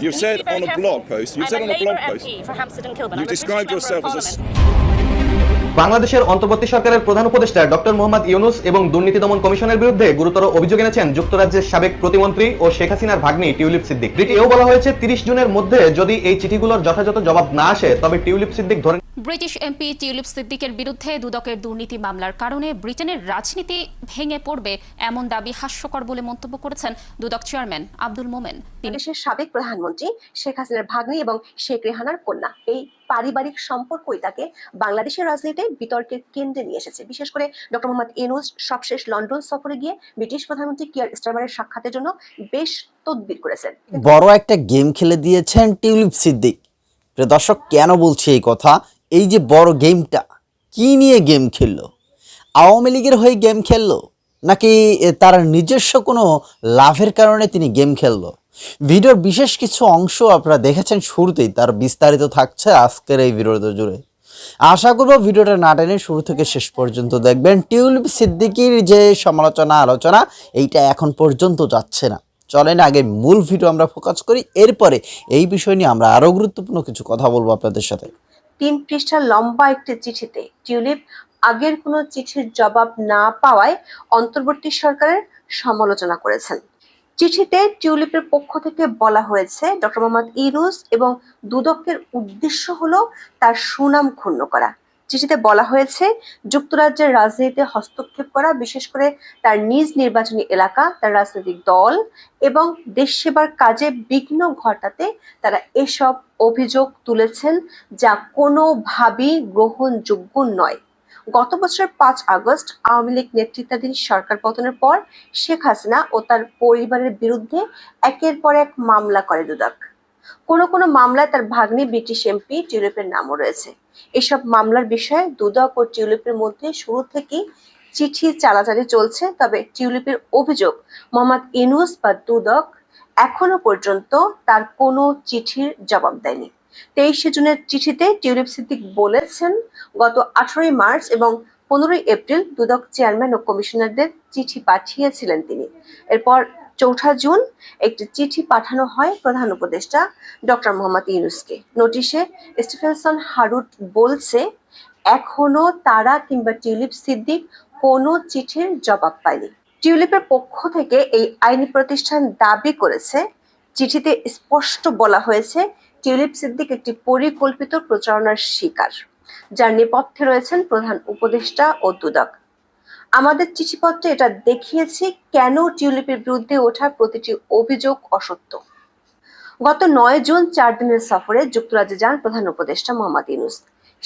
You've said to be very on a careful. blog post, you've I'm said a on a blog post, for Hampstead and Kilburn. you described yourself as a. বাংলাদেশের অন্তর্বর্তী সরকারের প্রধান উপদেষ্টা doctor Mohammad Yunus এবং দুর্নীতি দমন কমিশনের বিরুদ্ধে গুরুতর অভিযোগ এনেছেন যুক্তরাজ্যের সাবেক প্রতিমন্ত্রী ও শেখ হাসিনার ভাগ্নি টিউলিপ সিদ্দিক। এও বলা হয়েছে তিরিশ জুনের মধ্যে যদি এই চিঠিগুলোর যথাযথ জবাব না আসে তবে টিউলিপ সিদ্দিক ধরে ব্রিটিশ এমপি টিউলিপ সিদ্দিকের বিরুদ্ধে দুদকের দুর্নীতি মামলার কারণে ব্রিটেনের রাজনীতি ভেঙে পড়বে এমন দাবি হাস্যকর বলে মন্তব্য করেছেন দুদক চেয়ারম্যান আব্দুল মোমেন। তিনি দেশের সাবেক প্রধানমন্ত্রী শেখ হাসিনার ভাগ্নি এবং শেখ রেহানার কন্যা। এই পারিবারিক সম্পর্কই তাকে বাংলাদেশের রাজনীতিতে বিতর্কের কেন্দ্রে নিয়ে এসেছে। বিশেষ করে ডক্টর মোহাম্মদ ইনুস সবশেষ লন্ডন সফরে গিয়ে ব্রিটিশ প্রধানমন্ত্রী কিয়ার স্টারমারের সাক্ষাতের জন্য বেশ তদবির করেছেন। বড় একটা গেম খেলে দিয়েছেন টিউলিপ সিদ্দিক। প্রিয় দর্শক, কেন বলছি এই কথা? এই যে বড় গেমটা, কি নিয়ে গেম খেললো? আওয়ামী লীগের হয়ে গেম খেললো? নাকি তার নিজস্ব কোনো লাভের কারণে তিনি গেম খেললো? ভিডিওর বিশেষ কিছু অংশ আপনারা দেখেছেন শুরুতেই, তার বিস্তারিত থাকছে আজকের এই ভিডিওতে জুড়ে। আশা করব ভিডিওটা না টেনে শুরু থেকে শেষ পর্যন্ত দেখবেন। টিউলিপ সিদ্দিকির যে সমালোচনা, আলোচনা, এইটা এখন পর্যন্ত যাচ্ছে না। চলেন আগে মূল ভিডিও আমরা ফোকাস করি, এরপরে এই বিষয় নিয়ে আমরা আরও গুরুত্বপূর্ণ কিছু কথা বলব আপনাদের সাথে। তিন পৃষ্ঠার লম্বা একটি চিঠিতে টিউলিপ আগের কোনো চিঠির জবাব না পাওয়ায় অন্তর্বর্তী সরকারের সমালোচনা করেছেন। চিঠিতে টিউলিপের পক্ষ থেকে বলা হয়েছে, ডক্টর মোহাম্মদ ইনুস এবং দুদকের উদ্দেশ্য হলো তার সুনাম ক্ষুণ্ণ করা। চিঠিতে বলা হয়েছে, যুক্তরাজ্যের রাজনীতিতে হস্তক্ষেপ করা, বিশেষ করে তার নিজ নির্বাচনী এলাকা, তার রাজনৈতিক দল এবং দেশ সেবার কাজে বিঘ্ন ঘটাতে তারা এসব অভিযোগ তুলেছেন যা কোনোভাবেই গ্রহণযোগ্য নয়। গত বছরের পাঁচ আগস্ট আওয়ামী লীগ নেতৃত্বাধীন সরকার পতনের পর শেখ হাসিনা ও তার পরিবারের বিরুদ্ধে একের পর এক মামলা করে দুদক। কোনো কোনো মামলায় তার ভাগ্নি ব্রিটিশ এমপি টিউলিপের নামও রয়েছে। এসব মামলার বিষয়ে দুদক ও টিউলিপের মধ্যে শুরু থেকেই চিঠি চালাচালি চলছে, তবে টিউলিপের অভিযোগ, মোহাম্মদ ইনুস বা দুদক এখনও পর্যন্ত তার কোনো চিঠির জবাব দেয়নি। তেইশে জুনের চিঠিতে টিউলিপ সিদ্দিক বলেছেন, গত আঠারোই মার্চ এবং পনেরোই এপ্রিল দুদক চেয়ারম্যান ও কমিশনারদের চিঠি পাঠিয়েছিলেন তিনি। এরপর চৌঠা জুন একটি চিঠি পাঠানো হয় প্রধান উপদেষ্টা ডক্টর মোহাম্মদ ইউনুসকে। নোটিশে স্টিফেনসন হারুট বলছে, এখনও তারা কিংবা টিউলিপ সিদ্দিক কোনো চিঠির জবাব পায়নি। টিউলিপের পক্ষ থেকে এই আইনি প্রতিষ্ঠান দাবি করেছে, চিঠিতে স্পষ্ট বলা হয়েছে টিউলিপ সিদ্দিক একটি পরিকল্পিত প্রচারণার শিকার, যার নেপথ্যে রয়েছেন প্রধান উপদেষ্টা ও দুদক। আমাদের চিঠিপত্রে এটা দেখিয়েছি কেন টিউলিপের বিরুদ্ধে ওঠা প্রতিটি অভিযোগ অসত্য। গত নয় জুন চার দিনের সফরে যুক্তরাজ্যে যান প্রধান উপদেষ্টা মোহাম্মদ ইউনুস।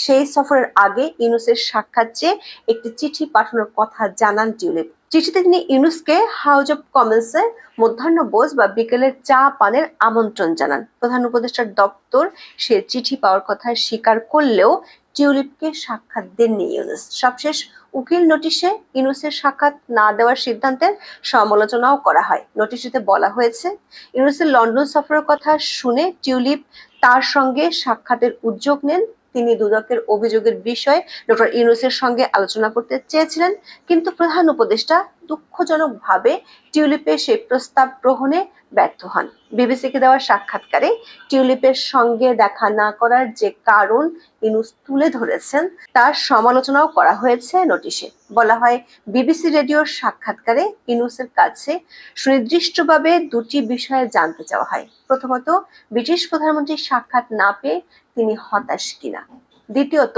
সেই সফরের আগে ইউনুসের সাক্ষাৎ চেয়ে একটি চিঠি পাঠানোর কথা জানান টিউলিপ। চিঠিতে তিনি ইউনুসকে হাউজ অব কমন্সে মধ্যাহ্নভোজ বা বিকেলের চা পানের আমন্ত্রণ জানান। প্রধান উপদেষ্টার দপ্তর সে চিঠি পাওয়ার কথা স্বীকার করলেও টিউলিপকে সাক্ষাৎ দেননি ইউনুস। সবশেষ উকিল নোটিশে ইউনুসের সাক্ষাৎ না দেওয়ার সিদ্ধান্তের সমালোচনাও করা হয়। নোটিশটিতে বলা হয়েছে, ইউনুসের লন্ডন সফরের কথা শুনে টিউলিপ তার সঙ্গে সাক্ষাতের উদ্যোগ নেন তিনি দুদকের অভিযোগের বিষয়ে ডক্টর ইউনুসের সঙ্গে আলোচনা করতে চেয়েছিলেন, কিন্তু প্রধান উপদেষ্টা দুঃখজনকভাবে টিউলিপের সেই প্রস্তাব গ্রহণে ব্যর্থ হন। বিবিসিকে দেওয়া সাক্ষাৎকারে টিউলিপের সঙ্গে দেখা না করার যে কারণ ইনুস তুলে ধরেছেন, তার সমালোচনাও করা হয়েছে নোটিশে। বলা হয়, বিবিসি রেডিওর সাক্ষাৎকারে ইনুসের কাছে সুনির্দিষ্টভাবে দুটি বিষয়ে জানতে চাওয়া হয়। প্রথমত, ব্রিটিশ প্রধানমন্ত্রীর সাক্ষাৎ না পেয়ে তিনি হতাশ কিনা? দ্বিতীয়ত,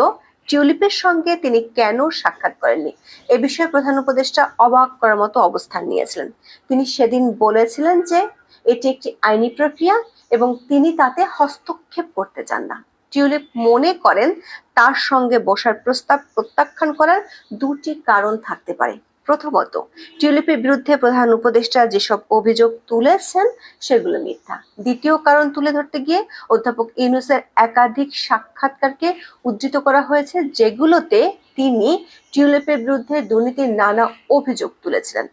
টিউলিপের সঙ্গে তিনি কেন সাক্ষাৎ করেননি? এ বিষয়ে প্রধান উপদেষ্টা অবাক করার মতো অবস্থান নিয়েছিলেন। তিনি সেদিন বলেছিলেন যে, এটি একটি আইনি প্রক্রিয়া এবং তিনি তাতে হস্তক্ষেপ করতে চান না। টিউলিপ মনে করেন, তার সঙ্গে বসার প্রস্তাব প্রত্যাখ্যান করার দুটি কারণ থাকতে পারে। প্রথমত, টিউলিপের বিরুদ্ধে প্রধান উপদেষ্টা যেসব অভিযোগ তুলেছেন সেগুলো মিথ্যা। দ্বিতীয় কারণ তুলে ধরতে গিয়ে অধ্যাপক ইউনুসের একাধিক সাক্ষাৎকারকে উদ্ধৃত করা হয়েছে, যেগুলোতে তিনি টিউলিপের বিরুদ্ধে দুর্নীতির নানা অভিযোগ তুলেছিলেন।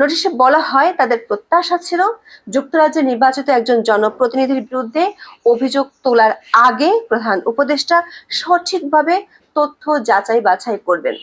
নোটিশে বলা হয়, তাদের প্রত্যাশা ছিল যুক্তরাজ্যে নির্বাচিত একজন জনপ্রতিনিধির বিরুদ্ধে অভিযোগ তোলার আগে প্রধান উপদেষ্টা সঠিকভাবে তথ্য যাচাই বাছাই করবেন।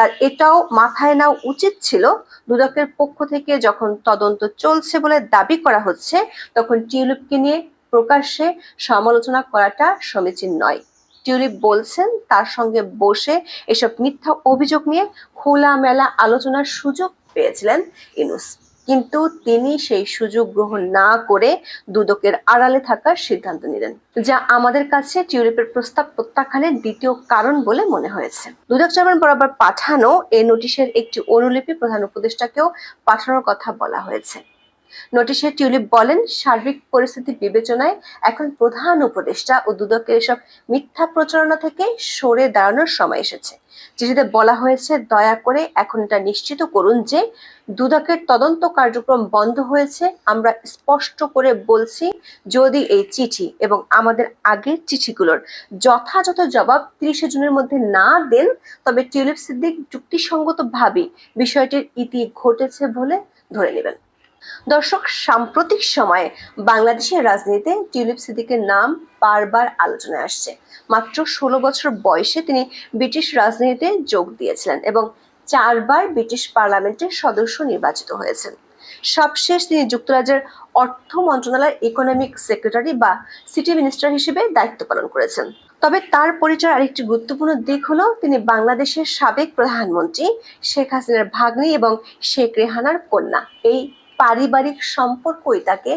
তার এটাও মাথায় নেওয়া উচিত ছিল দুদকের পক্ষ থেকে যখন তদন্ত চলছে বলে দাবি করা হচ্ছে, তখন টিউলিপকে নিয়ে প্রকাশ্যে সমালোচনা করাটা সমীচীন নয়। টিউলিপ বলছেন, তার সঙ্গে বসে এসব মিথ্যা অভিযোগ নিয়ে খোলামেলা আলোচনার সুযোগ পেয়েছিলেন ইনুস। কিন্তু তিনি সেই সুযোগ গ্রহণ না করে দুদকের আড়ালে থাকার সিদ্ধান্ত নিলেন, যা আমাদের কাছে টিউলিপের প্রস্তাব প্রত্যাখ্যানের দ্বিতীয় কারণ বলে মনে হয়েছে। দুদক চেয়ারম্যান বরাবর পাঠানো এই নোটিশের একটি অনুলিপি প্রধান উপদেষ্টাকেও পাঠানোর কথা বলা হয়েছে। নোটিশে টিউলিপ বলেন, সার্বিক পরিস্থিতি বিবেচনায় এখন প্রধান উপদেষ্টা ও দুদকের এসব মিথ্যা প্রচারণা থেকে সরে দাঁড়ানোর সময় এসেছে। চিঠিতে বলা হয়েছে, দয়া করে এখন এটা নিশ্চিত করুন যে দুদকের তদন্ত কার্যক্রম বন্ধ হয়েছে। আমরা স্পষ্ট করে বলছি, যদি এই চিঠি এবং আমাদের আগের চিঠিগুলোর যথাযথ জবাব তিরিশে জুনের মধ্যে না দেন, তবে টিউলিপ সিদ্দিক যুক্তিসঙ্গতভাবে বিষয়টির ইতি ঘটেছে বলে ধরে নেবেন। দর্শক, সাম্প্রতিক সময়ে বাংলাদেশের রাজনীতিতে টিউলিপ সিদ্দিকের নাম বারবার আলোচনায় আসছে। মাত্র ষোলো বছর বয়সে তিনি ব্রিটিশ রাজনীতিতে যোগ দিয়েছিলেন এবং চারবার ব্রিটিশ পার্লামেন্টের সদস্য নির্বাচিত হয়েছেন। সবশেষ তিনি যুক্তরাজ্যের অর্থ মন্ত্রণালয়ের ইকোনমিক সেক্রেটারি বা সিটি মিনিস্টার হিসেবে দায়িত্ব পালন করেছেন। তবে তার পরিচয় আরেকটি গুরুত্বপূর্ণ দিক হলো, তিনি বাংলাদেশের সাবেক প্রধানমন্ত্রী শেখ হাসিনার ভাগ্নি এবং শেখ রেহানার কন্যা। এই পারিবারিক সম্পর্কই তাকে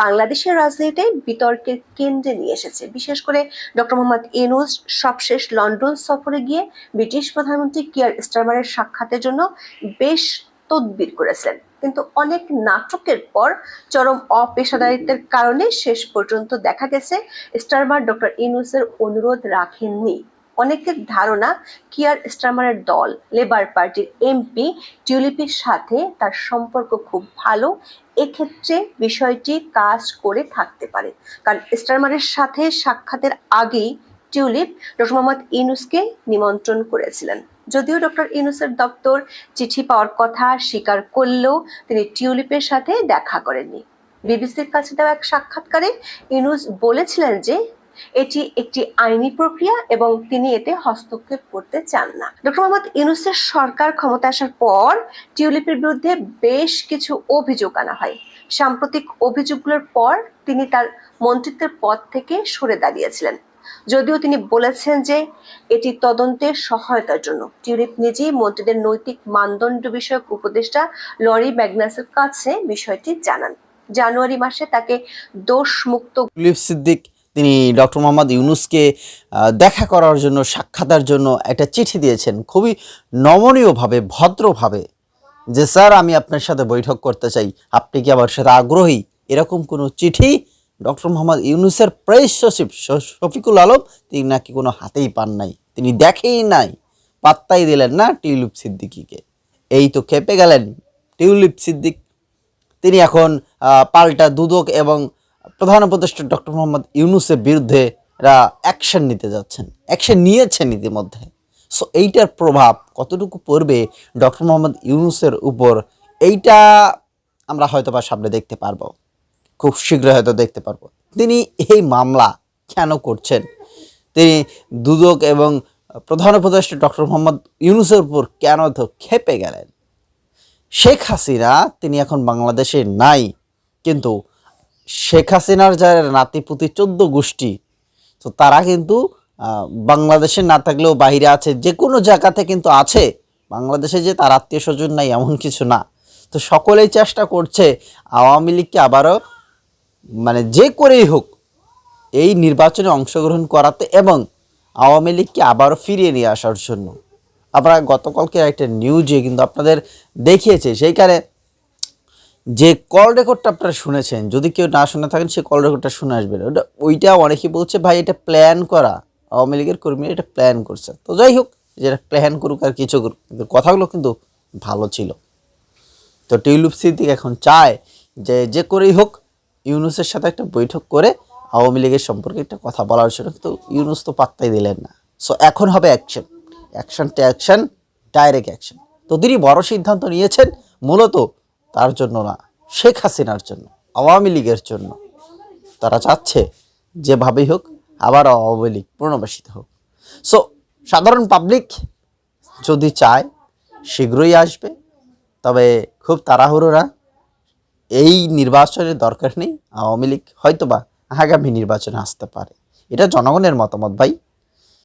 বাংলাদেশের রাজনীতিতে বিতর্কের কেন্দ্রে নিয়ে এসেছে। বিশেষ করে ডক্টর মোহাম্মদ ইউনূস সবশেষ লন্ডন সফরে গিয়ে ব্রিটিশ প্রধানমন্ত্রী কিয়ার স্টারমারের সাক্ষাতের জন্য বেশ তদবির করেছিলেন। কিন্তু অনেক নাটকের পর চরম অপেশাদারিত্বের কারণে শেষ পর্যন্ত দেখা গেছে, স্টারমার ডক্টর ইউনুসের অনুরোধ রাখেননি। অনেকের ধারণা কিয়ার স্টারমারের দল, লেবার পার্টির এমপি টিউলিপের সাথে তার সম্পর্ক খুব ভালো, এক্ষেত্রে বিষয়টি কাজ করে থাকতে পারে। কারণ স্টারমারের সাথে সাক্ষাতের আগেই টিউলিপ ডক্টর মোহাম্মদ ইনুসকে নিমন্ত্রণ করেছিলেন। যদিও ডক্টর ইনুসের দপ্তর চিঠি পাওয়ার কথা স্বীকার করলেও তিনি টিউলিপের সাথে দেখা করেননি। বিবিসির কাছে দেওয়া এক সাক্ষাৎকারে ইনুস বলেছিলেন যে এটি একটি আইনি প্রক্রিয়া এবং তিনি এতে হস্তক্ষেপ করতে চান না। ডক্টর মোহাম্মদ ইউনুসের সরকার ক্ষমতা আসার পর টিউলিপের বিরুদ্ধে বেশ কিছু অভিযোগ আনা হয়। সাম্প্রতিক অভিযোগগুলোর পর তিনি তার মন্ত্রিত্বের পদ থেকে সরে দাঁড়িয়েছিলেন। যদিও তিনি বলেছেন যে এটি তদন্তের সহায়তার জন্য। টিউলিপ নিজেই মন্ত্রীদের নৈতিক মানদণ্ড বিষয়ক উপদেষ্টা লরি ম্যাগনাসের কাছে বিষয়টি জানান। জানুয়ারি মাসে তাকে দোষমুক্ত টিউলিপ সিদ্দিক তিনি ডক্টর মোহাম্মদ ইউনুসকে দেখা করার জন্য সাক্ষাতের জন্য একটা চিঠি দিয়েছেন। খুবই নমনীয়ভাবে, ভদ্রভাবে। যে, স্যার, আমি আপনার সাথে বৈঠক করতে চাই। আপনি কি আমার সাথে আগ্রহী? এরকম কোনো চিঠি ডক্টর মোহাম্মদ ইউনুসের প্রেস সচিব শফিকুল আলম, তিনি নাকি কোনো হাতেই পান নাই। তিনি দেখেই নাই। পাত্তাই দিলেন না টিউলিপ সিদ্দিকিকে। এই তো খেপে গেলেন টিউলিপ সিদ্দিক। তিনি এখন পাল্টা দুদক এবং প্রধান উপদেষ্টা ডক্টর মোহাম্মদ ইউনুসের বিরুদ্ধে এরা অ্যাকশন নিতে যাচ্ছেন। অ্যাকশন নিয়েছেন ইতিমধ্যে। সো এইটার প্রভাব কতটুকু পড়বে ডক্টর মোহাম্মদ ইউনুসের উপর, এইটা আমরা হয়তো বা সামনে দেখতে পারব। খুব শীঘ্রই হয়তো দেখতে পারব। তিনি এই মামলা কেন করছেন? তিনি দুদক এবং প্রধান উপদেষ্টা ডক্টর মোহাম্মদ ইউনুসের উপর কেন খেপে গেলেন? শেখ হাসিনা, তিনি এখন বাংলাদেশে নাই, কিন্তু শেখ হাসিনার যারা নাতিপুতি চোদ্দ গোষ্ঠী, তো তারা কিন্তু বাংলাদেশে না থাকলেও বাইরে আছে, যে কোনো জায়গাতে কিন্তু আছে, বাংলাদেশে যে তার আত্মীয় স্বজন নাই এমন কিছু না। তো সকলেই চেষ্টা করছে আওয়ামী লীগকে আবারও মানে যে করেই হোক, এই নির্বাচনে অংশগ্রহণ করাতে এবং আওয়ামী লীগকে আবারও ফিরিয়ে নিয়ে আসার জন্য। আপনারা গতকালকে একটা নিউজে কিন্তু আপনাদের দেখিয়েছে, সেইখানে যে কল রেকর্ডটা আপনারা শুনেছেন, যদি কেউ না শুনে থাকেন, সে কল রেকর্ডটা শুনে আসবেন ওটা, ওইটা অনেকেই বলছে, ভাই, এটা প্ল্যান করা। আওয়ামী লীগের কর্মীরা এটা প্ল্যান করছে। তো যাই হোক যেটা প্ল্যান করুক আর কিছু করুক, কিন্তু কথাগুলো কিন্তু ভালো ছিল। তো টিউলিপ সিদ্দিক এখন চায় যে যে করেই হোক, ইউনুসের সাথে একটা বৈঠক করে আওয়ামী লীগের সম্পর্কে একটা কথা বলার জন্য কিন্তু ইউনুস তো পাত্তাই দিলেন না। সো এখন হবে action action to action direct action তো তিনি বড় সিদ্ধান্ত নিয়েছেন, মূলত তার জন্য না, শেখ হাসিনার জন্য, আওয়ামী লীগের জন্য। তারা চাচ্ছে যেভাবেই হোক আবার আওয়ামী লীগ পুনর্বাসিত হোক। সো সাধারণ পাবলিক যদি চায়, শীঘ্রই আসবে। তবে খুব তাড়াহুড়ো না, এই নির্বাচনের দরকার নেই আওয়ামী লীগ হয়তোবা আগামী নির্বাচনে আসতে পারে। এটা জনগণের মতামত ভাই।